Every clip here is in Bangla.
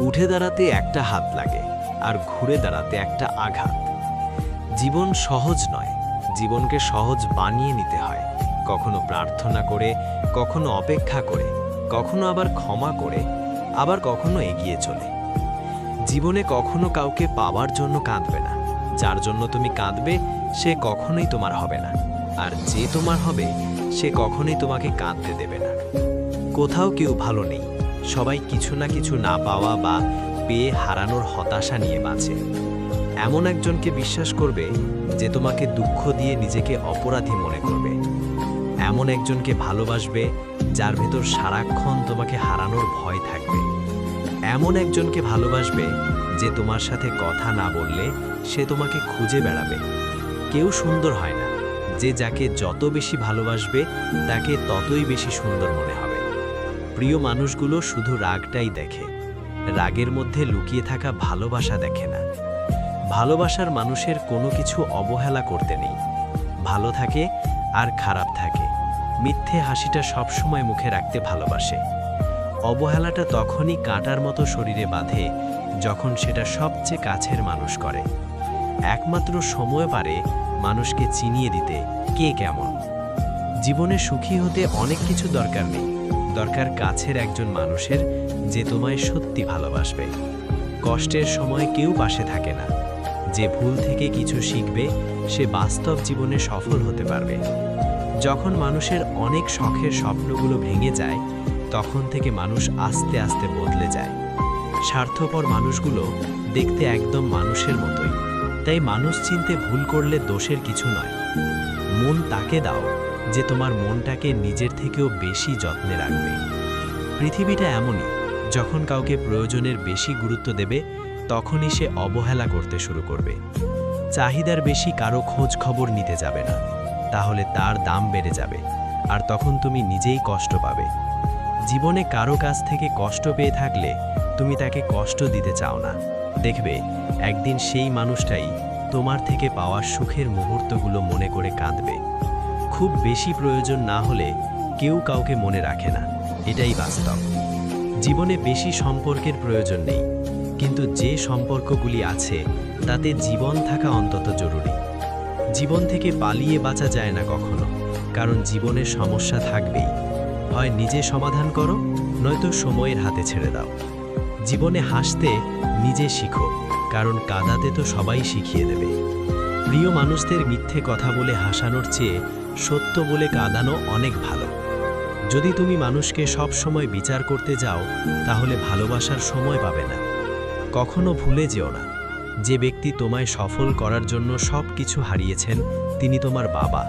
উঠে দাঁড়াতে একটা হাত লাগে আর ঘুরে দাঁড়াতে একটা আঘাত। জীবন সহজ নয়, জীবনকে সহজ বানিয়ে নিতে হয়। কখনো প্রার্থনা করে, কখনো অপেক্ষা করে, কখনো আবার ক্ষমা করে, আবার কখনো এগিয়ে চলে। জীবনে কখনো কাউকে পাওয়ার জন্য কাঁদবে না। যার জন্য তুমি কাঁদবে, সে কখনোই তোমার হবে না। আর যে তোমার হবে, সে কখনোই তোমাকে কাঁদতে দেবে না। কোথাও কেউ ভালো নেই। সবাই কিছু না কিছু না পাওয়া বা পেয়ে হারানোর হতাশা নিয়ে বাঁচে। এমন একজনকে বিশ্বাস করবে যে তোমাকে দুঃখ দিয়ে নিজেকে অপরাধী মনে করবে। এমন একজনকে ভালোবাসবে যার ভেতর সারাক্ষণ তোমাকে হারানোর ভয় থাকবে। এমন একজনকে ভালোবাসবে যে তোমার সাথে কথা না বললে সে তোমাকে খুঁজে বেড়াবে। কেউ সুন্দর হয় না, যে যাকে যত বেশি ভালোবাসবে তাকে ততই বেশি সুন্দর মনে হবে। প্রিয় মানুষগুলো শুধু রাগটাই দেখে। রাগের মধ্যে লুকিয়ে থাকা ভালোবাসা দেখে না। ভালোবাসার মানুষের কোনো কিছু অবহেলা করতে নেই। ভালো থাকে আর খারাপ থাকে। মিথ্যে হাসিটা সবসময় মুখে রাখতে ভালোবাসে। অবহেলাটা তখনই কাঁটার মতো শরীরে বাঁধে, যখন সেটা সবচেয়ে কাছের মানুষ করে। একমাত্র সময় পারে মানুষকে চিনিয়ে দিতে কে কেমন। জীবনে সুখী হতে অনেক কিছু দরকার নেই। দরকার কাছের একজন মানুষের যে তোমায় সত্যি ভালোবাসবে। কষ্টের সময় কেউ পাশে থাকে না। যে ভুল থেকে কিছু শিখবে, সে বাস্তব জীবনে সফল হতে পারবে। যখন মানুষের অনেক শখের স্বপ্নগুলো ভেঙে যায়, তখন থেকে মানুষ আস্তে আস্তে বদলে যায়। স্বার্থপর মানুষগুলো দেখতে একদম মানুষের মতোই। তাই মানুষ চিনতে ভুল করলে দোষের কিছু নয়। মন তাকে দাও। যে তোমার মনটাকে নিজের থেকেও বেশি যত্নে রাখবে। পৃথিবীটা এমনই, যখন কাউকে প্রয়োজনের বেশি গুরুত্ব দেবে, তখনই সে অবহেলা করতে শুরু করবে। চাহিদার বেশি কারও খোঁজ খবর নিতে যাবে না, তাহলে তার দাম বেড়ে যাবে, আর তখন তুমি নিজেই কষ্ট পাবে। জীবনে কারও কাছ থেকে কষ্ট পেয়ে থাকলে তুমি তাকে কষ্ট দিতে চাও না। দেখবে, একদিন সেই মানুষটাই তোমার থেকে পাওয়া সুখের মুহূর্তগুলো মনে করে কাঁদবে। খুব বেশি প্রয়োজন না হলে কেউ কাউকে মনে রাখে না। এটাই বাস্তব। জীবনে বেশি সম্পর্কের প্রয়োজন নেই, কিন্তু যে সম্পর্কগুলি আছে, তাতে জীবন থাকা অন্তত জরুরি। জীবন থেকে পালিয়ে বাঁচা যায় না কখনো, কারণ জীবনের সমস্যা থাকবেই। হয় নিজে সমাধান করো, নয়তো সময়ের হাতে ছেড়ে দাও। জীবনে হাসতে নিজে শিখো, কারণ কাদাতে তো সবাই শিখিয়ে দেবে। প্রিয় মানুষদের মিথ্যে কথা বলে হাসানোর চেয়ে সত্য বলে কাঁদানো অনেক ভালো। যদি তুমি মানুষকে সব সময় বিচার করতে যাও, তাহলে ভালোবাসার সময় পাবে না। কখনো ভুলে যেও না, যে ব্যক্তি তোমায় সফল করার জন্য সব কিছু হারিয়েছেন, তিনি তোমার বাবা।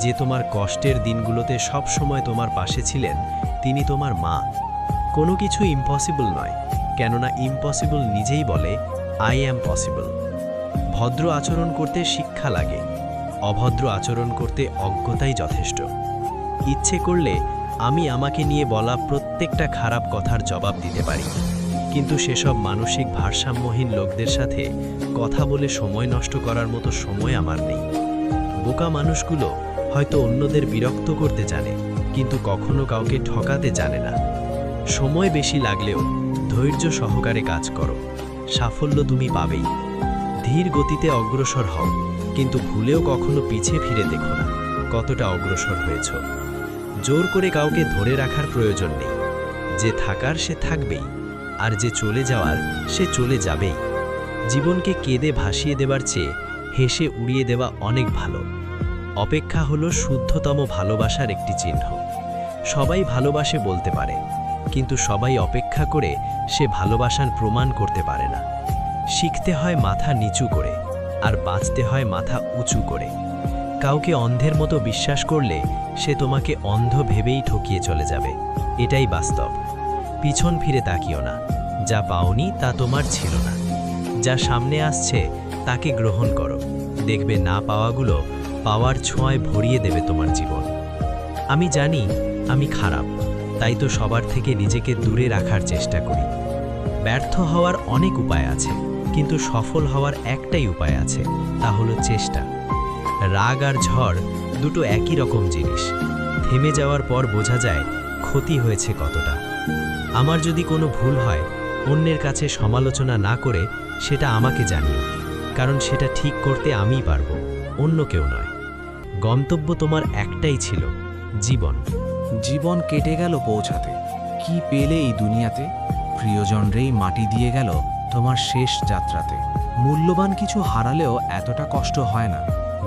যে তোমার কষ্টের দিনগুলোতে সব সময় তোমার পাশে ছিলেন, তিনি তোমার মা। কোনো কিছু ইম্পসিবল নয়, কেননা ইম্পসিবল নিজেই বলে আই অ্যাম পসিবল ভদ্র আচরণ করতে শিক্ষা লাগে। অভদ্র আচরণ করতে অজ্ঞতাই যথেষ্ট। ইচ্ছে করলে আমি আমাকে নিয়ে বলা প্রত্যেকটা খারাপ কথার জবাব দিতে পারি। কিন্তু সেসব মানসিক ভারসাম্যহীন লোকদের সাথে কথা বলে সময় নষ্ট করার মতো সময় আমার নেই। বোকা মানুষগুলো হয়তো অন্যদের বিরক্ত করতে জানে, কিন্তু কখনো কাউকে ঠকাতে জানে না। সময় বেশি লাগলেও ধৈর্য সহকারে কাজ করো। সাফল্য তুমি পাবেই। ধীর গতিতে অগ্রসর হও, কিন্তু ভুলেও কখনো পিছে ফিরে দেখো না কতটা অগ্রসর হয়েছ। জোর করে কাউকে ধরে রাখার প্রয়োজন নেই। যে থাকার সে থাকবেই, আর যে চলে যাওয়ার সে চলে যাবেই। জীবনকে কেঁদে ভাসিয়ে দেবার চেয়ে হেসে উড়িয়ে দেওয়া অনেক ভালো। অপেক্ষা হলো শুদ্ধতম ভালোবাসার একটি চিহ্ন। সবাই ভালোবাসে বলতে পারে, কিন্তু সবাই অপেক্ষা করে সে ভালোবাসার প্রমাণ করতে পারে না। শিখতে হয় মাথা নিচু করে আর বাঁচতে হয় মাথা উঁচু করে। কাউকে অন্ধের মতো বিশ্বাস করলে সে তোমাকে অন্ধ ভেবেই ঠকিয়ে চলে যাবে। এটাই বাস্তব। পিছন ফিরে তাকিও না। যা পাওনি তা তোমার ছিল না। যা সামনে আসছে তাকে গ্রহণ করো। দেখবে না পাওয়াগুলো পাওয়ার ছোঁয়ায় ভরিয়ে দেবে তোমার জীবন। আমি জানি আমি খারাপ, তাই তো সবার থেকে নিজেকে দূরে রাখার চেষ্টা করি। ব্যর্থ হওয়ার অনেক উপায় আছে। কিন্তু সফল হওয়ার একটাই উপায় আছে, তা হলো চেষ্টা। রাগ আর ঝড় দুটো একই রকম জিনিস। থেমে যাওয়ার পর বোঝা যায় ক্ষতি হয়েছে কতটা। আমার যদি কোনো ভুল হয়, অন্যের কাছে সমালোচনা না করে সেটা আমাকে জানিও, কারণ সেটা ঠিক করতে আমিই পারব, অন্য কেউ নয়। গন্তব্য তোমার একটাই ছিল, জীবন। জীবন কেটে গেল পৌঁছাতে। কি পেলে এই দুনিয়াতে? প্রিয়জনরেই মাটি দিয়ে গেল তোমার শেষ যাত্রাতে। মূল্যবান কিছু হারালেও এতটা কষ্ট হয় না।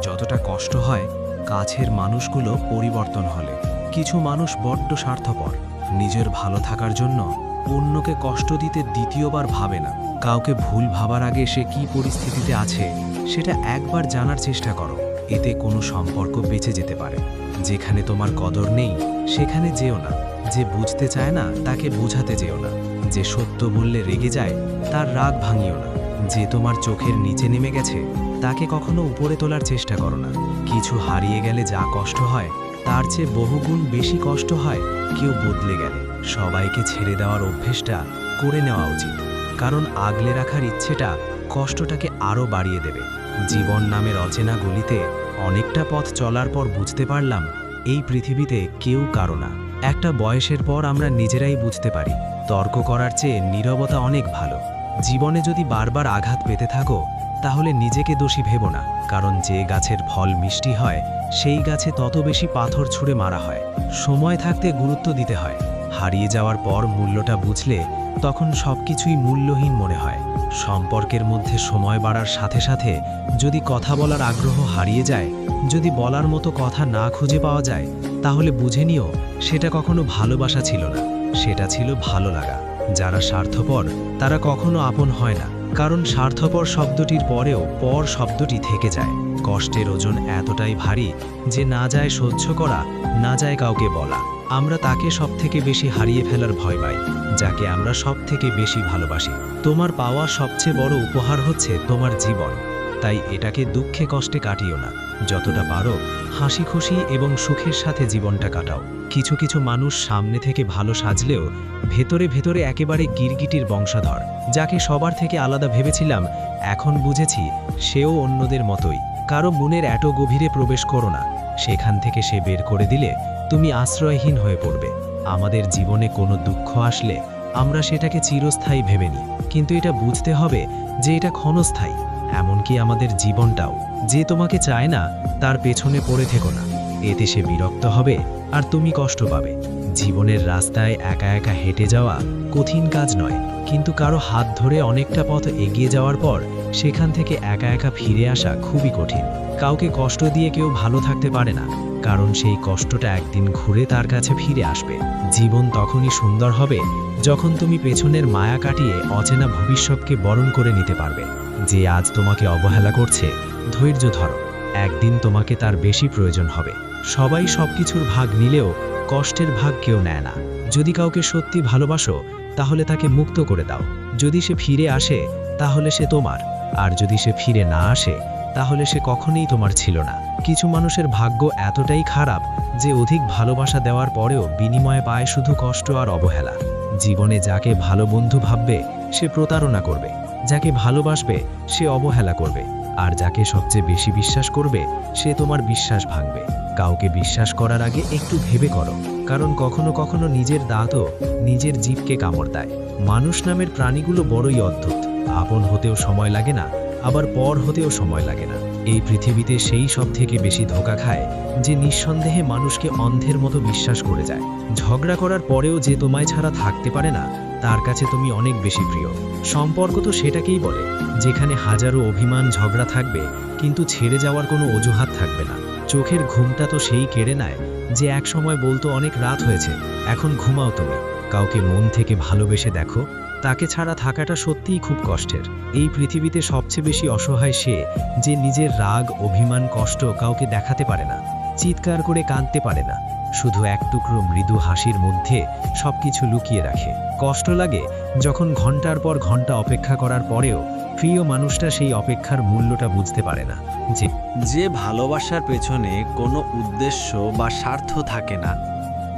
যতটা কষ্ট হয়, কাছের মানুষগুলো পরিবর্তন হলে। কিছু মানুষ বড্ড স্বার্থপর। নিজের ভালো থাকার জন্য অন্যকে কষ্ট দিতে দ্বিতীয়বার ভাবে না। কাউকে ভুল ভাবার আগে সে কি পরিস্থিতিতে আছে, সেটা একবার জানার চেষ্টা করো। এতে কোনো সম্পর্ক বেঁচে যেতে পারে। যেখানে তোমার কদর নেই, সেখানে যেও না। যে বুঝতে চায় না, তাকে বোঝাতে যেও না। যে সত্য বললে রেগে যায়, তার রাগ ভাঙিও না। যে তোমার চোখের নিচে নেমে গেছে, তাকে কখনো উপরে তোলার চেষ্টা করো না। কিছু হারিয়ে গেলে যা কষ্ট হয়, তার চেয়ে বহুগুণ বেশি কষ্ট হয় কেউ বদলে গেলে। সবাইকে ছেড়ে দেওয়ার অভ্যেসটা করে নেওয়া উচিত। কারণ আগলে রাখার ইচ্ছেটা কষ্টটাকে আরও বাড়িয়ে দেবে। জীবন নামের অচেনা গলিতে অনেকটা পথ চলার পর বুঝতে পারলাম, এই পৃথিবীতে কেউ কারও না। একটা বয়সের পর আমরা নিজেরাই বুঝতে পারি তর্ক করার চেয়ে নীরবতা অনেক ভালো। জীবনে যদি বারবার আঘাত পেতে থাকো, তাহলে নিজেকে দোষী ভেবো না, কারণ যে গাছের ফল মিষ্টি হয়, সেই গাছে তত বেশি পাথর ছুঁড়ে মারা হয়। সময় থাকতে গুরুত্ব দিতে হয়। হারিয়ে যাওয়ার পর মূল্যটা বুঝলে, তখন সবকিছুই মূল্যহীন মনে হয়। সম্পর্কের মধ্যে সময় বাড়ার সাথে সাথে যদি কথা বলার আগ্রহ হারিয়ে যায়, যদি বলার মতো কথা না খুঁজে পাওয়া যায়, তাহলে বুঝে নিও, সেটা কখনো ভালোবাসা ছিল না। সেটা ছিল ভালো লাগা। যারা স্বার্থপর, তারা কখনো আপন হয় না। কারণ স্বার্থপর শব্দটির পরেও পর শব্দটি থেকে যায়। কষ্টের ওজন এতটাই ভারী যে না যায় সহ্য করা, না যায় কাউকে বলা। আমরা তাকে সব থেকে বেশি হারিয়ে ফেলার ভয় পাই, যাকে আমরা সব থেকে বেশি ভালোবাসি। তোমার পাওয়া সবচেয়ে বড় উপহার হচ্ছে তোমার জীবন। তাই এটাকে দুঃখে কষ্টে কাটিও না। যতটা পারো, হাসি খুশি এবং সুখের সাথে জীবনটা কাটাও। কিছু কিছু মানুষ সামনে থেকে ভালো সাজলেও ভেতরে ভেতরে একেবারে গিরগিটির বংশধর, যাকে সবার থেকে আলাদা ভেবেছিলাম, এখন বুঝেছি সেও অন্যদের মতোই। কারও মনের এত গভীরে প্রবেশ করো না। সেখান থেকে সে বের করে দিলে তুমি আশ্রয়হীন হয়ে পড়বে। আমাদের জীবনে কোনো দুঃখ আসলে আমরা সেটাকে চিরস্থায়ী ভেবে নিই। কিন্তু এটা বুঝতে হবে যে এটা ক্ষণস্থায়ী। এমনকি আমাদের জীবনটাও। যে তোমাকে চায় না, তার পেছনে পড়ে থেকো না। এতে সে বিরক্ত হবে আর তুমি কষ্ট পাবে। জীবনের রাস্তায় একা একা হেঁটে যাওয়া কঠিন কাজ নয়, কিন্তু কারও হাত ধরে অনেকটা পথ এগিয়ে যাওয়ার পর সেখান থেকে একা একা ফিরে আসা খুবই কঠিন। কাউকে কষ্ট দিয়ে কেউ ভালো থাকতে পারে না, কারণ সেই কষ্টটা একদিন ঘুরে তার কাছে ফিরে আসবে। জীবন তখনই সুন্দর হবে যখন তুমি পেছনের মায়া কাটিয়ে অচেনা ভবিষ্যৎকে বরণ করে নিতে পারবে। যে আজ তোমাকে অবহেলা করছে, ধৈর্য ধরো। একদিন তোমাকে তার বেশি প্রয়োজন হবে। সবাই সবকিছুর ভাগ নিলেও কষ্টের ভাগ কেউ নেয় না। যদি কাউকে সত্যি ভালোবাসো, তাহলে তাকে মুক্ত করে দাও। যদি সে ফিরে আসে, তাহলে সে তোমার। আর যদি সে ফিরে না আসে, তাহলে সে কখনোই তোমার ছিল না। কিছু মানুষের ভাগ্য এতটাই খারাপ যে অধিক ভালোবাসা দেওয়ার পরেও বিনিময়ে পায় শুধু কষ্ট আর অবহেলা। জীবনে যাকে ভালো বন্ধু ভাববে, সে প্রতারণা করবে। যাকে ভালোবাসবে, সে অবহেলা করবে। আর যাকে সবচেয়ে বেশি বিশ্বাস করবে, সে তোমার বিশ্বাস ভাঙবে। কাউকে বিশ্বাস করার আগে একটু ভেবে করো। কারণ কখনো কখনো নিজের দাঁতও নিজের জীবকে কামড় দেয়। মানুষ নামের প্রাণীগুলো বড়ই অদ্ভুত। আপন হতেও সময় লাগে না, আবার পর হতেও সময় লাগে না। এই পৃথিবীতে সেই সব থেকে বেশি ধোকা খায়, যে নিঃসন্দেহে মানুষকে অন্ধের মতো বিশ্বাস করে যায়। ঝগড়া করার পরেও যে তোমায় ছাড়া থাকতে পারে না তার কাছে তুমি অনেক বেশি প্রিয়। সম্পর্ক তো সেটাকেই বলে, যেখানে হাজারো অভিমান, ঝগড়া থাকবে, কিন্তু ছেড়ে যাওয়ার কোনো অজুহাত থাকবে না। চোখের ঘুমটা তো সেই কেড়ে নেয়, যে এক সময় বলতো অনেক রাত হয়েছে, এখন ঘুমাও তুমি। কাউকে মন থেকে ভালোবেসে দেখো, তাকে ছাড়া থাকাটা সত্যিই খুব কষ্টের। এই পৃথিবীতে সবচেয়ে বেশি অসহায় সে, যে নিজের রাগ, অভিমান, কষ্ট কাউকে দেখাতে পারে না, চিৎকার করে কাঁদতে পারে না। শুধু এক টুকরো মৃদু হাসির মধ্যে সবকিছু লুকিয়ে রাখে। কষ্ট লাগে যখন ঘণ্টার পর ঘণ্টা অপেক্ষা করার পরেও প্রিয় মানুষটা সেই অপেক্ষার মূল্যটা বুঝতে পারে না। যে যে ভালোবাসার পেছনে কোনো উদ্দেশ্য বা স্বার্থ থাকে না,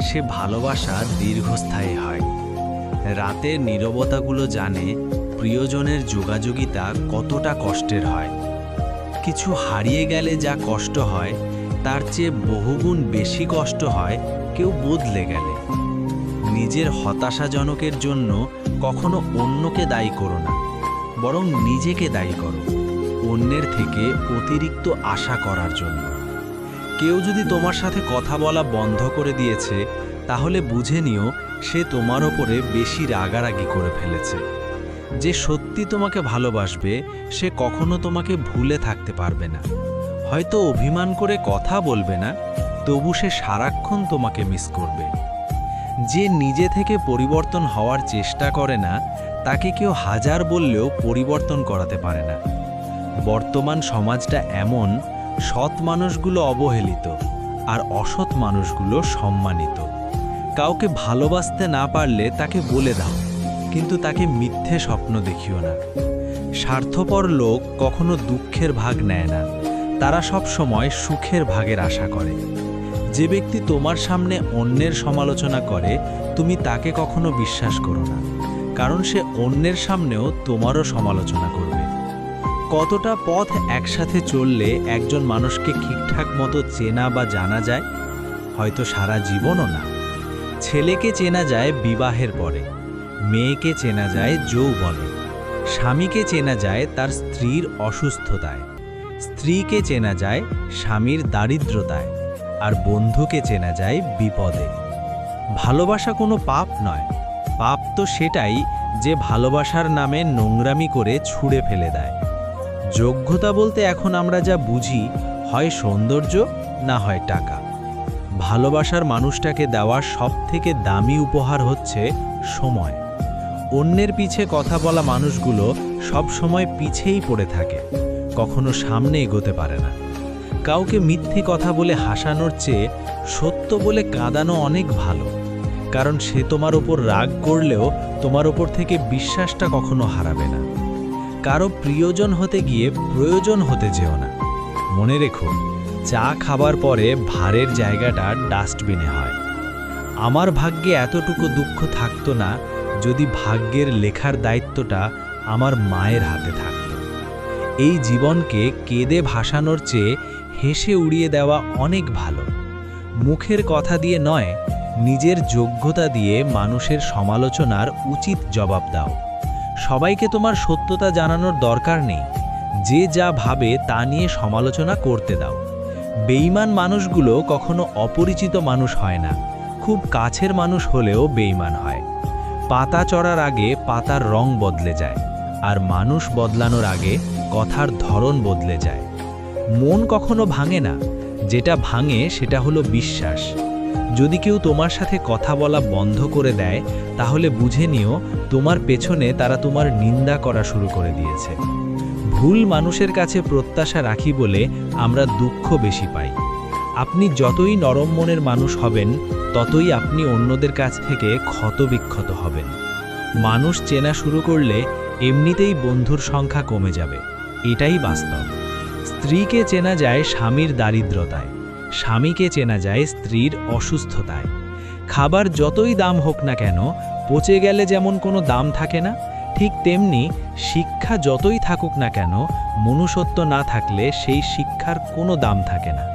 সে ভালোবাসা দীর্ঘস্থায়ী হয়। রাতের নীরবতাগুলো জানে প্রিয়জনের যোগাযোগিতা কতটা কষ্টের হয়। কিছু হারিয়ে গেলে যা কষ্ট হয় তার চেয়ে বহুগুণ বেশি কষ্ট হয় কেউ বদলে গেলে। নিজের হতাশাজনকের জন্য কখনো অন্যকে দায়ী করো না, বরং নিজেকে দায়ী করো, অন্যের থেকে অতিরিক্ত আশা করার জন্য। কেউ যদি তোমার সাথে কথা বলা বন্ধ করে দিয়েছে, তাহলে বুঝে নিও সে তোমার ওপরে বেশি রাগারাগি করে ফেলেছে। যে সত্যি তোমাকে ভালোবাসবে, সে কখনো তোমাকে ভুলে থাকতে পারবে না। হয়তো অভিমান করে কথা বলবে না, তবু সে সারাক্ষণ তোমাকে মিস করবে। যে নিজে থেকে পরিবর্তন হওয়ার চেষ্টা করে না, তাকে কেউ হাজার বললেও পরিবর্তন করাতে পারে না। বর্তমান সমাজটা এমন, সৎ মানুষগুলো অবহেলিত আর অসৎ মানুষগুলো সম্মানিত। কাউকে ভালোবাসতে না পারলে তাকে বলে দাও, কিন্তু তাকে মিথ্যে স্বপ্ন দেখিও না। স্বার্থপর লোক কখনো দুঃখের ভাগ নেয় না। তারা সব সময় সুখের ভাগের আশা করে। যে ব্যক্তি তোমার সামনে অন্যের সমালোচনা করে, তুমি তাকে কখনো বিশ্বাস করো না, কারণ সে অন্যের সামনেও তোমারও সমালোচনা করবে। কতটা পথ একসাথে চললে একজন মানুষকে ঠিকঠাক মতো চেনা বা জানা যায়, হয়তো সারা জীবনও না। ছেলেকে চেনা যায় বিবাহের পরে, মেয়েকে চেনা যায় যৌবনে, স্বামীকে চেনা যায় তার স্ত্রীর অসুস্থতায়। স্ত্রীকে চেনা যায় স্বামীর দারিদ্রতায়, আর বন্ধুকে চেনা যায় বিপদে। ভালোবাসা কোনো পাপ নয়। পাপ তো সেটাই যে ভালোবাসার নামে নোংরামি করে ছুঁড়ে ফেলে দেয়। যোগ্যতা বলতে এখন আমরা যা বুঝি, হয় সৌন্দর্য না হয় টাকা। ভালোবাসার মানুষটাকে দেওয়া সবথেকে দামি উপহার হচ্ছে সময়। অন্যের পিছে কথা বলা মানুষগুলো সব সময় পিছেই পড়ে থাকে। কখনো সামনে এগোতে পারে না। কাউকে মিথ্যে কথা বলে হাসানোর চেয়ে সত্য বলে কাঁদানো অনেক ভালো। কারণ সে তোমার ওপর রাগ করলেও তোমার ওপর থেকে বিশ্বাসটা কখনো হারাবে না। কারও প্রিয়জন হতে গিয়ে প্রয়োজন হতে যেও না। মনে রেখো, চা খাবার পরে ভারের জায়গাটা ডাস্টবিনে হয়। আমার ভাগ্যে এতটুকু দুঃখ থাকতো না যদি ভাগ্যের লেখার দায়িত্বটা আমার মায়ের হাতে থাকত। এই জীবনকে কেঁদে ভাসানোর চেয়ে হেসে উড়িয়ে দেওয়া অনেক ভালো। মুখের কথা দিয়ে নয়, নিজের যোগ্যতা দিয়ে মানুষের সমালোচনার উচিত জবাব দাও। সবাইকে তোমার সত্যতা জানানোর দরকার নেই। যে যা ভাবে তা নিয়ে সমালোচনা করতে দাও। বেইমান মানুষগুলো কখনো অপরিচিত মানুষ হয় না। খুব কাছের মানুষ হলেও বেইমান হয়। পাতা চড়ার আগে পাতার রং বদলে যায়। আর মানুষ বদলানোর আগে কথার ধরন বদলে যায়। মন কখনো ভাঙে না। যেটা ভাঙে, সেটা হলো বিশ্বাস। যদি কেউ তোমার সাথে কথা বলা বন্ধ করে দেয়, তাহলে বুঝে নিও, তোমার পেছনে তারা তোমার নিন্দা করা শুরু করে দিয়েছে। ভুল মানুষের কাছে প্রত্যাশা রাখি বলে আমরা দুঃখ বেশি পাই। আপনি যতই নরম মনের মানুষ হবেন, ততই আপনি অন্যদের কাছ থেকে ক্ষতবিক্ষত হবেন। মানুষ চেনা শুরু করলে, এমনিতেই বন্ধুর সংখ্যা কমে যাবে। এটাই বাস্তব। স্ত্রীকে চেনা যায় স্বামীর দারিদ্রতায়, স্বামীকে চেনা যায় স্ত্রীর অসুস্থতায়। খাবার যতই দাম হোক না কেন, পচে গেলে যেমন কোনো দাম থাকে না, ঠিক তেমনি শিক্ষা যতই থাকুক না কেন, মনুষ্যত্ব না থাকলে সেই শিক্ষার কোনো দাম থাকে না।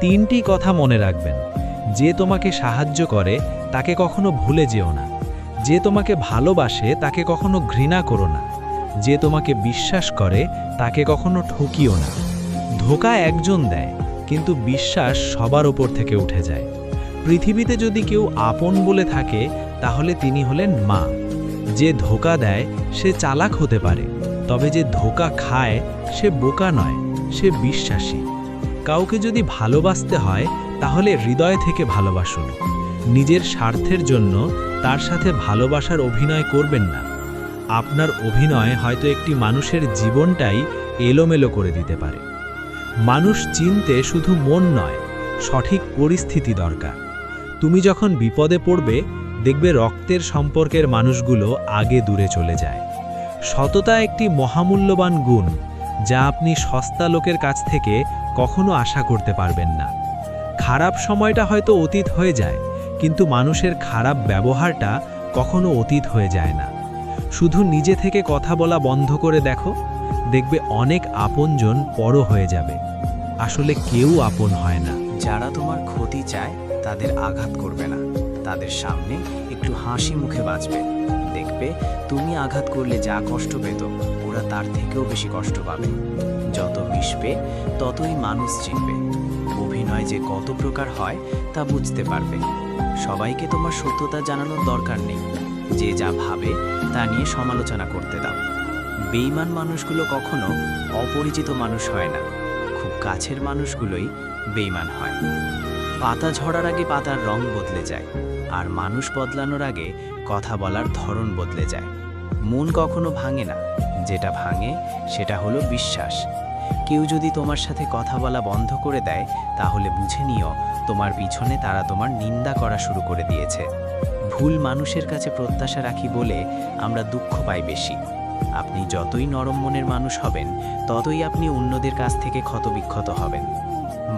তিনটি কথা মনে রাখবেন। যে তোমাকে সাহায্য করে, তাকে কখনো ভুলে যেও না। যে তোমাকে ভালোবাসে, তাকে কখনো ঘৃণা করো না। যে তোমাকে বিশ্বাস করে, তাকে কখনো ঠকিও না। ধোকা একজন দেয়, কিন্তু বিশ্বাস সবার ওপর থেকে উঠে যায়। পৃথিবীতে যদি কেউ আপন বলে থাকে, তাহলে তিনি হলেন মা। যে ধোকা দেয়, সে চালাক হতে পারে, তবে যে ধোকা খায়, সে বোকা নয়, সে বিশ্বাসী। কাউকে যদি ভালোবাসতে হয়, তাহলে হৃদয় থেকে ভালোবাসুন। নিজের স্বার্থের জন্য তার সাথে ভালোবাসার অভিনয় করবেন না। আপনার অভিনয় হয়তো একটি মানুষের জীবনটাই এলোমেলো করে দিতে পারে। মানুষ চিনতে শুধু মন নয়, সঠিক পরিস্থিতি দরকার। তুমি যখন বিপদে পড়বে, দেখবে রক্তের সম্পর্কের মানুষগুলো আগে দূরে চলে যায়। সততা একটি মহামূল্যবান গুণ, যা আপনি সস্তা লোকের কাছ থেকে কখনো আশা করতে পারবেন না। খারাপ সময়টা হয়তো অতীত হয়ে যায়, কিন্তু মানুষের খারাপ ব্যবহারটা কখনো অতীত হয়ে যায় না। শুধু নিজে থেকে কথা বলা বন্ধ করে দেখো, দেখবে অনেক আপনজন পর হয়ে যাবে। আসলে কেউ আপন হয় না। যারা তোমার ক্ষতি চায়, তাদের আঘাত করবে না। তাদের সামনে একটু একটু হাসি মুখে বাঁচবে। দেখবে তুমি আঘাত করলে যা কষ্ট পেত, ওরা তার থেকেও বেশি কষ্ট পাবে। যত মিশবে, ততই মানুষ চিনবে অভিনয় যে কত প্রকার হয়, তা বুঝতে পারবে। সবাইকে তোমার সত্যতা জানানোর দরকার নেই। যে যা ভাবে তা নিয়ে সমালোচনা করতে দাও। বেইমান মানুষগুলো কখনো অপরিচিত মানুষ হয় না। খুব কাছের মানুষগুলোই বেইমান হয়। পাতা ঝরার আগে পাতার রং বদলে যায় আর মানুষ বদলানোর আগে কথা বলার ধরন বদলে যায়। মন কখনো ভাঙে না। যেটা ভাঙে, সেটা হলো বিশ্বাস। কেউ যদি তোমার সাথে কথা বলা বন্ধ করে দেয়, তাহলে বুঝে নিও তোমার পিছনে তারা তোমার নিন্দা করা শুরু করে দিয়েছে। ভুল মানুষের কাছে প্রত্যাশা রাখি বলে আমরা দুঃখ পাই বেশি। আপনি যতই নরম মনের মানুষ হবেন, ততই আপনি অন্যদের কাছ থেকে ক্ষতবিক্ষত হবেন।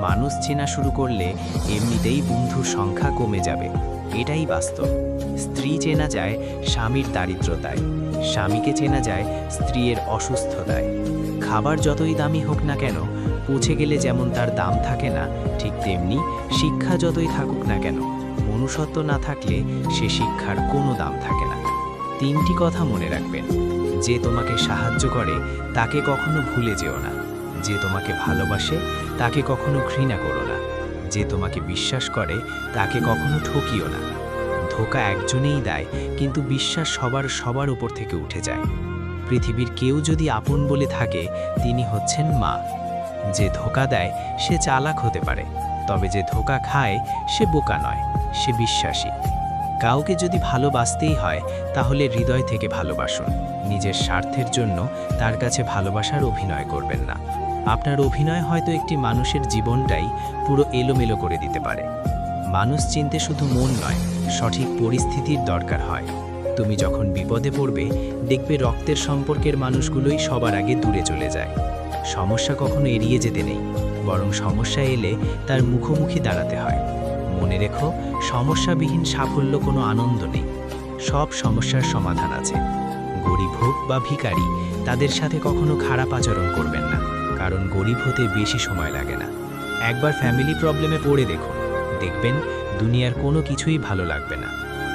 মানুষ চেনা শুরু করলে এমনিতেই বন্ধুর সংখ্যা কমে যাবে। এটাই বাস্তব। স্ত্রী চেনা যায় স্বামীর দারিদ্রতায়, স্বামীকে চেনা যায় স্ত্রীর অসুস্থতায়। খাবার যতই দামি হোক না কেন পৌঁছে গেলে যেমন তার দাম থাকে না, ঠিক তেমনি শিক্ষা যতই থাকুক না কেন। মনুষ্যত্ব না থাকলে সে শিক্ষার কোনো দাম থাকে না। তিনটি কথা মনে রাখবেন। যে তোমাকে সাহায্য করে, তাকে কখনো ভুলে যেও না। যে তোমাকে ভালোবাসে, তাকে কখনো ঘৃণা করো না। যে তোমাকে বিশ্বাস করে, তাকে কখনো ঠকিও না। ধোকা একজনেই দেয়, কিন্তু বিশ্বাস সবার সবার উপর থেকে উঠে যায়। পৃথিবীর কেউ যদি আপন বলে থাকে, তিনি হচ্ছেন মা। যে ধোকা দেয়, সে চালাক হতে পারে। তবে যে ধোকা খায়, সে বোকা নয়। সে বিশ্বাসী। কাউকে যদি ভালোবাসতেই হয়, তাহলে হৃদয় থেকে ভালোবাসুন। নিজের স্বার্থের জন্য তার কাছে ভালোবাসার অভিনয় করবেন না। আপনার অভিনয় হয়তো একটি মানুষের জীবনটাই পুরো এলোমেলো করে দিতে পারে। মানুষ চিনতে শুধু মন নয়, সঠিক পরিস্থিতির দরকার হয়। তুমি যখন বিপদে পড়বে, দেখবে রক্তের সম্পর্কের মানুষগুলোই সবার আগে দূরে চলে যায়। সমস্যা কখনো এড়িয়ে যেতে নেই, বরং সমস্যা এলে তার মুখোমুখি দাঁড়াতে হয়। মনে রেখো, সমস্যাবিহীন সাফল্য কোনো আনন্দ নেই। সব সমস্যার সমাধান আছে। গরিব হোক বা ভিখারি, তাদের সাথে কখনো খারাপ আচরণ করবেন না, কারণ গরিব হতে বেশি সময় লাগে না। একবার ফ্যামিলি প্রবলেমে পড়ে দেখুন। দেখবেন দুনিয়ার কোনো কিছুই ভালো লাগবে না।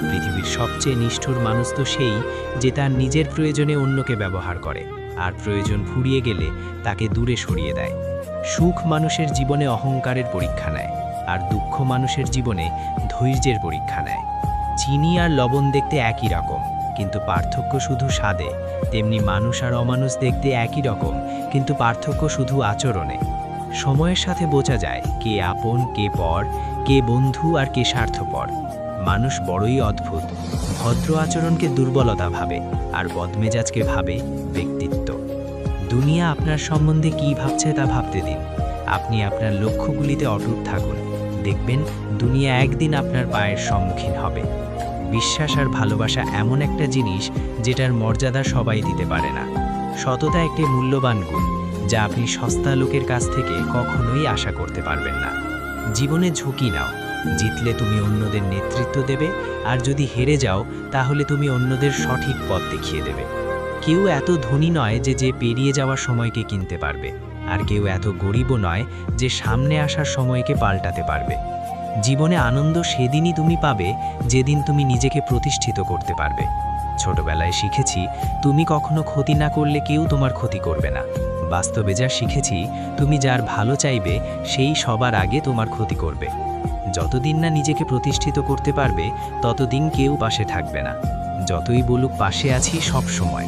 পৃথিবীর সবচেয়ে নিষ্ঠুর মানুষ তো সেই যে তার নিজের প্রয়োজনে অন্যকে ব্যবহার করে, আর প্রয়োজন ফুরিয়ে গেলে তাকে দূরে সরিয়ে দেয়। সুখ মানুষের জীবনে অহংকারের পরীক্ষা নেয়। আর দুঃখ মানুষের জীবনে ধৈর্যের পরীক্ষা নেয়। চিনি আর লবণ দেখতে একই রকম, কিন্তু পার্থক্য শুধু স্বাদে। তেমনি মানুষ আর অমানুষ দেখতে একই রকম, কিন্তু পার্থক্য শুধু আচরণে। সময়ের সাথে বোঝা যায় কে আপন, কে পর, কে বন্ধু আর কে স্বার্থপর। মানুষ বড়ই অদ্ভুত, ভদ্র আচরণকে দুর্বলতা ভাবে আর বদমেজাজকে ভাবে ব্যক্তিত্ব। দুনিয়া আপনার সম্বন্ধে কী ভাবছে তা ভাবতে দিন। আপনি আপনার লক্ষ্যগুলিতে অটুট থাকুন। দেখবেন দুনিয়া একদিন আপনার পায়ের সম্মুখীন হবে। বিশ্বাস আর ভালোবাসা এমন একটা জিনিস যেটার মর্যাদা সবাই দিতে পারে না। সততা একটি মূল্যবান গুণ, যা আপনি সস্তা লোকের কাছ থেকে কখনোই আশা করতে পারবেন না। জীবনে ঝুঁকি নাও, জিতলে তুমি অন্যদের নেতৃত্ব দেবে, আর যদি হেরে যাও, তাহলে তুমি অন্যদের সঠিক পথ দেখিয়ে দেবে। কেউ এত ধনী নয় যে যে পেরিয়ে যাওয়ার সময়কে কিনতে পারবে। আর কেউ এত গরিবও নয় যে সামনে আসার সময়কে পাল্টাতে পারবে। জীবনে আনন্দ সেদিনই তুমি পাবে, যেদিন তুমি নিজেকে প্রতিষ্ঠিত করতে পারবে। ছোটবেলায় শিখেছি, তুমি কখনো ক্ষতি না করলে কেউ তোমার ক্ষতি করবে না। বাস্তবে যা শিখেছি, তুমি যার ভালো চাইবে, সেই সবার আগে তোমার ক্ষতি করবে। যতদিন না নিজেকে প্রতিষ্ঠিত করতে পারবে, ততদিন কেউ পাশে থাকবে না। যতই বলুক পাশে আছি সব সময়।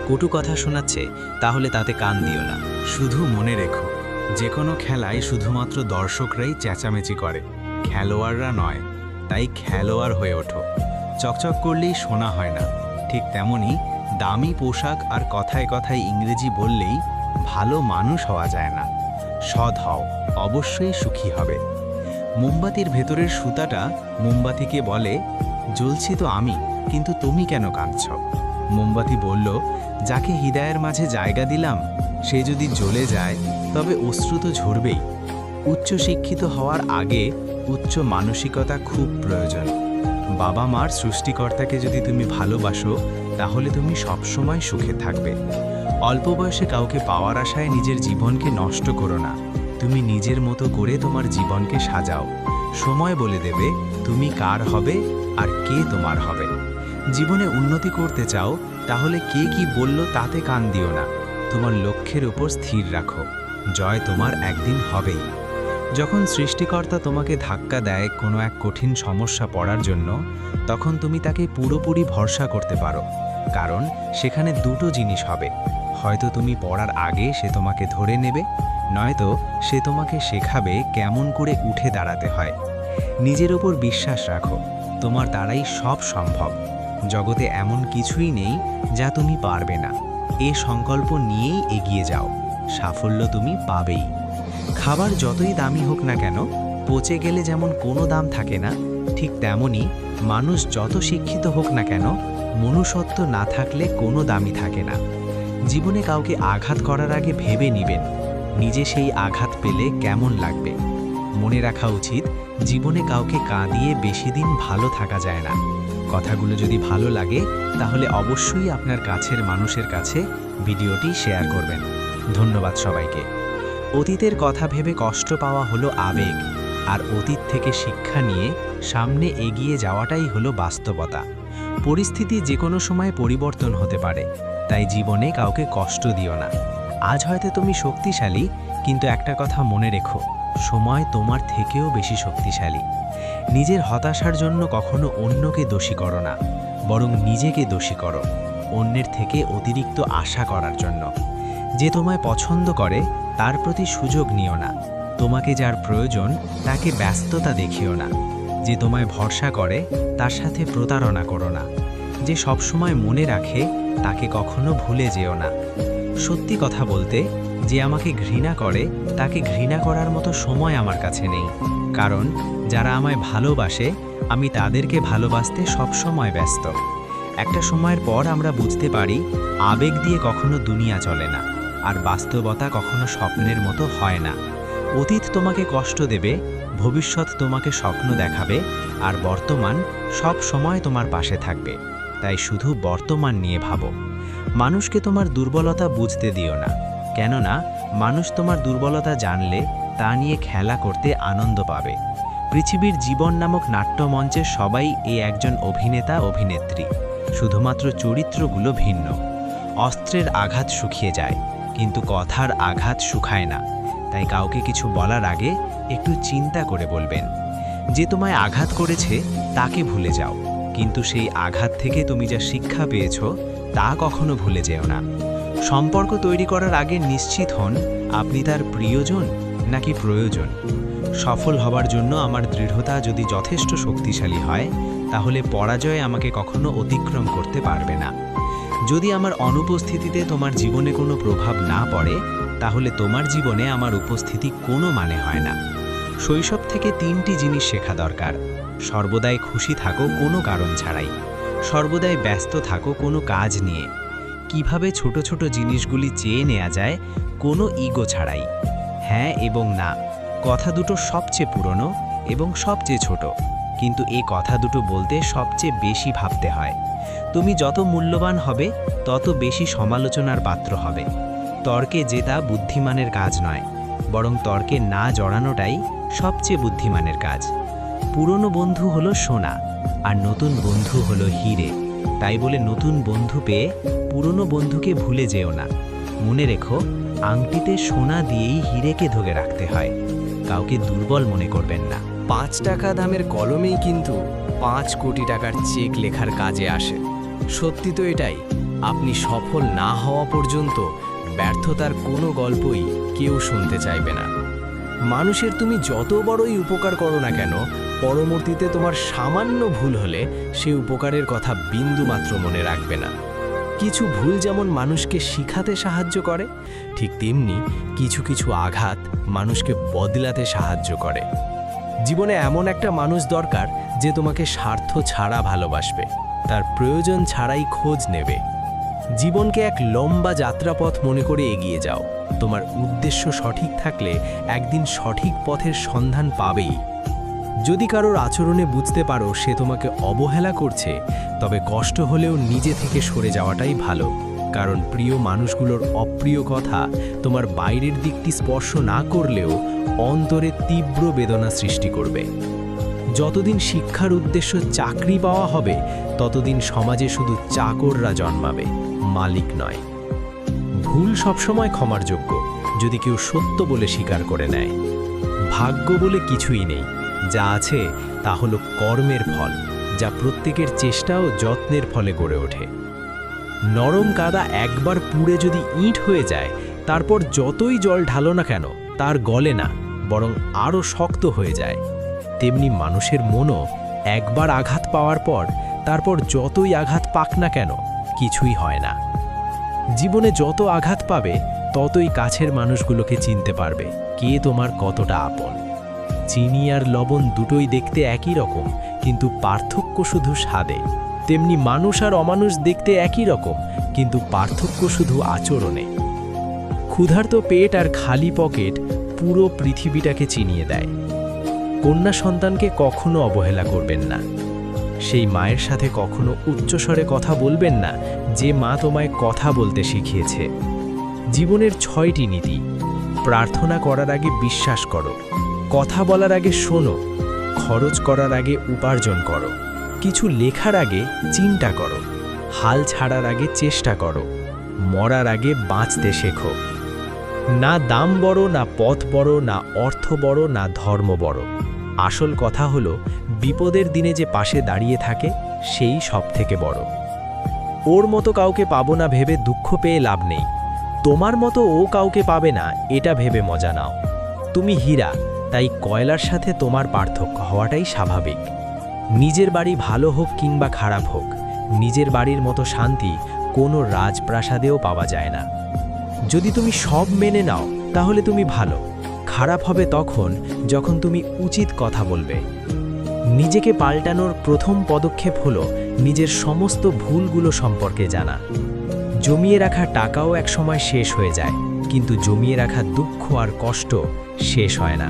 কটু কথা শোনাচ্ছে, তাহলে তাতে কান দিও না। শুধু মনে রেখো, যে কোনো খেলায় শুধুমাত্র দর্শকরাই চেঁচামেচি করে, খেলোয়াড়রা নয়, তাই খেলোয়াড় হয়ে ওঠো। চকচক করলেই শোনা হয় না, ঠিক তেমনি দামি পোশাক আর কথায় কথায় ইংরেজি বললেই ভালো মানুষ হওয়া যায় না। সৎ হও, অবশ্যই সুখী হবে। মোমবাতির ভেতরের সুতাটা মোমবাতিকে বলে, জ্বলছি তো আমি, কিন্তু তুমি কেন কাঁদছ? মোমবাতি বলল যাকে হৃদয়ের মাঝে জায়গা দিলাম, সে যদি জ্বলে যায়, তবে অশ্রু তো ঝরবেই। উচ্চশিক্ষিত হওয়ার আগে উচ্চ মানসিকতা খুব প্রয়োজন। বাবা মার সৃষ্টিকর্তাকে যদি তুমি ভালোবাসো, তাহলে তুমি সবসময় সুখে থাকবে। অল্প বয়সে কাউকে পাওয়ার আশায় নিজের জীবনকে নষ্ট করো না। তুমি নিজের মতো করে তোমার জীবনকে সাজাও। সময় বলে দেবে, তুমি কার হবে আর কে তোমার হবে। জীবনে উন্নতি করতে চাও তাহলে কে কি বলল তাতে কান দিও না। তোমার লক্ষ্যের উপর স্থির রাখো। জয় তোমার একদিন হবেই। যখন সৃষ্টিকর্তা তোমাকে ধাক্কা দেয় কোনো এক কঠিন সমস্যা পড়ার জন্য, তখন তুমি তাকে পুরোপুরি ভরসা করতে পারো। কারণ সেখানে দুটো জিনিস হবে। হয়তো তুমি পড়ার আগে সে তোমাকে ধরে নেবে, নয়তো সে তোমাকে শেখাবে কেমন করে উঠে দাঁড়াতে হয়। নিজের ওপর বিশ্বাস রাখো। তোমার দ্বারাই সব সম্ভব। জগতে এমন কিছুই নেই যা তুমি পারবে না। এ সংকল্প নিয়েই এগিয়ে যাও। সাফল্য তুমি পাবেই। খাবার যতই দামি হোক না কেন, পচে গেলে যেমন কোনো দাম থাকে না, ঠিক তেমনই মানুষ যত শিক্ষিত হোক না কেন, মনুষ্যত্ব না থাকলে কোনো দামি থাকে না। জীবনে কাউকে আঘাত করার আগে ভেবে নিবেন, নিজে সেই আঘাত পেলে কেমন লাগবে। মনে রাখা উচিত, জীবনে কাউকে কাঁদিয়ে বেশি দিন ভালো থাকা যায় না। কথাগুলো যদি ভালো লাগে, তাহলে অবশ্যই আপনার কাছের মানুষের কাছে ভিডিওটি শেয়ার করবেন। ধন্যবাদ সবাইকে। অতীতের কথা ভেবে কষ্ট পাওয়া হলো আবেগ, আর অতীত থেকে শিক্ষা নিয়ে সামনে এগিয়ে যাওয়াটাই হলো বাস্তবতা। পরিস্থিতি যে কোনো সময় পরিবর্তন হতে পারে, তাই জীবনে কাউকে কষ্ট দিও না। আজ হয়তো তুমি শক্তিশালী, কিন্তু একটা কথা মনে রেখো, সময় তোমার থেকেও বেশি শক্তিশালী। নিজের হতাশার জন্য কখনো অন্যকে দোষী করো না, বরং নিজেকে দোষী করো, অন্যের থেকে অতিরিক্ত আশা করার জন্য। যে তোমায় পছন্দ করে, তার প্রতি সুযোগ নিও না। তোমাকে যার প্রয়োজন, তাকে ব্যস্ততা দেখিও না। যে তোমায় ভরসা করে, তার সাথে প্রতারণা করো না। যে সবসময় মনে রাখে, তাকে কখনো ভুলে যেও না। সত্যি কথা বলতে, যে আমাকে ঘৃণা করে, তাকে ঘৃণা করার মতো সময় আমার কাছে নেই। কারণ যারা আমায় ভালোবাসে, আমি তাদেরকে ভালোবাসতে সবসময় ব্যস্ত। একটা সময়ের পর আমরা বুঝতে পারি, আবেগ দিয়ে কখনো দুনিয়া চলে না, আর বাস্তবতা কখনো স্বপ্নের মতো হয় না। অতীত তোমাকে কষ্ট দেবে, ভবিষ্যৎ তোমাকে স্বপ্ন দেখাবে, আর বর্তমান সব সময় তোমার পাশে থাকবে। তাই শুধু বর্তমান নিয়ে ভাবো। মানুষকে তোমার দুর্বলতা বুঝতে দিও না। কেননা, মানুষ তোমার দুর্বলতা জানলে তা নিয়ে খেলা করতে আনন্দ পাবে। পৃথিবীর জীবন নামক নাট্যমঞ্চে সবাই এই একজন অভিনেতা, অভিনেত্রী। শুধুমাত্র চরিত্রগুলো ভিন্ন। অস্ত্রের আঘাত শুকিয়ে যায়, কিন্তু কথার আঘাত শুকায় না। তাই কাউকে কিছু বলার আগে একটু চিন্তা করে বলবেন। যে তোমায় আঘাত করেছে, তাকে ভুলে যাও। কিন্তু সেই আঘাত থেকে তুমি যা শিক্ষা পেয়েছ, তা কখনো ভুলে যেও না। সম্পর্ক তৈরি করার আগে নিশ্চিত হন, আপনি তার প্রিয়জন নাকি প্রয়োজন? সফল হবার জন্য আমার দৃঢ়তা যদি যথেষ্ট শক্তিশালী হয়, তাহলে পরাজয় আমাকে কখনো অতিক্রম করতে পারবে না। যদি আমার অনুপস্থিতিতে তোমার জীবনে কোনো প্রভাব না পড়ে, তাহলে তোমার জীবনে আমার উপস্থিতি কোনো মানে হয় না। শৈশব থেকে তিনটি জিনিস শেখা দরকার। সর্বদাই খুশি থাকো কোনো কারণ ছাড়াই। সর্বদাই ব্যস্ত থাকো কোনো কাজ নিয়ে। কীভাবে ছোট ছোট জিনিসগুলি চেয়ে নেওয়া যায়, কোনো ইগো ছাড়াই। হ্যাঁ এবং না। কথা দুটো সবচেয়ে পুরনো এবং সবচেয়ে ছোট। কিন্তু এই কথা দুটো বলতে সবচেয়ে বেশি ভাবতে হয়। তুমি যত মূল্যবান হবে, তত বেশি সমালোচনার পাত্র হবে। তর্কে জেতা বুদ্ধিমানের কাজ নয়, বরং তর্কে না জড়ানোটাই সবচেয়ে বুদ্ধিমানের কাজ। পুরনো বন্ধু হলো সোনা, আর নতুন বন্ধু হলো হিরে। তাই বলে নতুন বন্ধু পেয়ে পুরনো বন্ধুকে ভুলে যেও না। মনে রেখো, আংটিতে সোনা দিয়েই হিরেকে ধরে রাখতে হয়। কাউকে দুর্বল মনে করবেন না। পাঁচ টাকা দামের কলমেই কিন্তু পাঁচ কোটি টাকার চেক লেখার কাজে আসে। সত্যি তো এটাই, আপনি সফল না হওয়া পর্যন্ত ব্যর্থতার কোনো গল্পই কেউ শুনতে চাইবে না। মানুষের তুমি যত বড়ই উপকার করো না কেন, পরবর্তীতে তোমার সামান্য ভুল হলে সে উপকারের কথা বিন্দুমাত্র মনে রাখবে না। কিছু ভুল যেমন মানুষকে শিখাতে সাহায্য করে, ঠিক তেমনি কিছু কিছু আঘাত মানুষকে বদলাতে সাহায্য করে। জীবনে এমন একটা মানুষ দরকার যে তোমাকে স্বার্থ ছাড়া ভালোবাসবে, তার প্রয়োজন ছাড়াই খোঁজ নেবে। জীবনকে এক লম্বা যাত্রাপথ মনে করে এগিয়ে যাও। তোমার উদ্দেশ্য সঠিক থাকলে একদিন সঠিক পথের সন্ধান পাবেই। যদি কারোর আচরণে বুঝতে পারো সে তোমাকে অবহেলা করছে, তবে কষ্ট হলেও নিজে থেকে সরে যাওয়াটাই ভালো। কারণ প্রিয় মানুষগুলোর অপ্রিয় কথা তোমার বাইরের দিকটি স্পর্শ না করলেও অন্তরে তীব্র বেদনা সৃষ্টি করবে। যতদিন শিক্ষার উদ্দেশ্য চাকরি পাওয়া হবে, ততদিন সমাজে শুধু চাকররা জন্মাবে, মালিক নয়। ভুল সবসময় ক্ষমার যোগ্য, যদি কেউ সত্য বলে স্বীকার করে নেয়। ভাগ্য বলে কিছুই নেই। যা আছে তা হলো কর্মের ফল, যা প্রত্যেকের চেষ্টা ও যত্নের ফলে গড়ে ওঠে। নরম কাদা একবার পুড়ে যদি ইট হয়ে যায়, তারপর যতই জল ঢালো না কেন, তার গলে না, বরং আরও শক্ত হয়ে যায়। তেমনি মানুষের মনও একবার আঘাত পাওয়ার পর, তারপর যতই আঘাত পাক না কেন, কিছুই হয় না। জীবনে যত আঘাত পাবে, ততই কাছের মানুষগুলোকে চিনতে পারবে, কে তোমার কতটা আপন। চিনি আর লবণ দুটোই দেখতে একই রকম, কিন্তু পার্থক্য শুধু স্বাদে। তেমনি মানুষ আর অমানুষ দেখতে একই রকম, কিন্তু পার্থক্য শুধু আচরণে। ক্ষুধার্ত পেট আর খালি পকেট পুরো পৃথিবীটাকে চিনিয়ে দেয়। কন্যা সন্তানকে কখনো অবহেলা করবেন না। সেই মায়ের সাথে কখনো উচ্চস্বরে কথা বলবেন না, যে মা তোমায় কথা বলতে শিখিয়েছে। জীবনের ছয়টি নীতি। প্রার্থনা করার আগে বিশ্বাস করো। কথা বলার আগে শোনো, খরচ করার আগে উপার্জন করো, কিছু লেখার আগে চিন্তা করো, হাল ছাড়ার আগে চেষ্টা করো, মরার আগে বাঁচতে শেখো। না দাম বড়, না পথ বড়, না অর্থ বড়, না ধর্ম বড়। আসল কথা হলো, বিপদের দিনে যে পাশে দাঁড়িয়ে থাকে, সেই সব থেকে বড়। ওর মতো কাউকে পাবো না ভেবে দুঃখ পেয়ে লাভ নেই। তোমার মতো ও কাউকে পাবে না, এটা ভেবে মজা নাও। তুমি হীরা তাই কয়লার সাথে তোমার পার্থক্য হওয়াটাই স্বাভাবিক। নিজের বাড়ি ভালো হোক কিংবা খারাপ হোক, নিজের বাড়ির মতো শান্তি কোনো রাজপ্রাসাদেও পাওয়া যায় না। যদি তুমি সব মেনে নাও, তাহলে তুমি ভালো। খারাপ হবে তখন যখন তুমি উচিত কথা বলবে। নিজেকে পাল্টানোর প্রথম পদক্ষেপ হলো নিজের সমস্ত ভুলগুলো সম্পর্কে জানা। জমিয়ে রাখা টাকাও একসময় শেষ হয়ে যায়, কিন্তু জমিয়ে রাখা দুঃখ আর কষ্ট শেষ হয় না।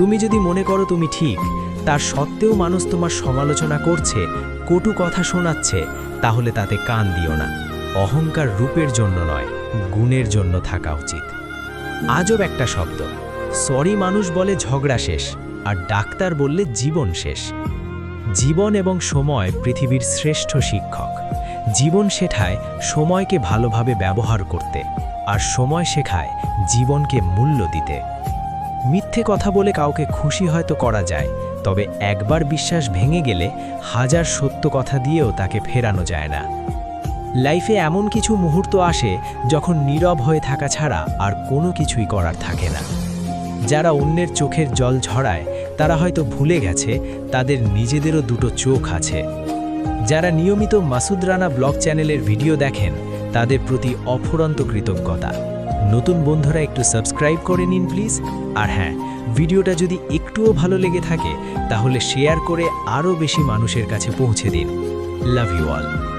তুমি যদি মনে করো তুমি ঠিক, তার সত্ত্বেও মানুষ তোমার সমালোচনা করছে, কটু কথা শোনাচ্ছে, তাহলে তাতে কান দিও না। অহংকার রূপের জন্য নয়, গুণের জন্য থাকা উচিত। আজব একটা শব্দ। সরি মানুষ বলে ঝগড়া শেষ, আর ডাক্তার বললে জীবন শেষ। জীবন এবং সময় পৃথিবীর শ্রেষ্ঠ শিক্ষক। জীবন শেখায় সময়কে ভালোভাবে ব্যবহার করতে, আর সময় শেখায় জীবনকে মূল্য দিতে। মিথ্যে কথা বলে কাউকে খুশি হয়তো করা যায়, তবে একবার বিশ্বাস ভেঙে গেলে হাজার সত্য কথা দিয়েও তাকে ফেরানো যায় না। লাইফে এমন কিছু মুহূর্ত আসে যখন নীরব হয়ে থাকা ছাড়া আর কোনো কিছুই করার থাকে না। যারা অন্যের চোখের জল ঝরায়, তারা হয়তো ভুলে গেছে, তাদের নিজেদেরও দুটো চোখ আছে। যারা নিয়মিত মাসুদ রানা ব্লগ চ্যানেলের ভিডিও দেখেন, তাদের প্রতি অফুরন্ত কৃতজ্ঞতা। নতুন বন্ধুরা একটু সাবস্ক্রাইব করে নিন প্লিজ। আর হ্যাঁ ভিডিওটা যদি একটুও ভালো লেগে থাকে, তাহলে শেয়ার করে আরও বেশি মানুষের কাছে পৌঁছে দিন। Love you all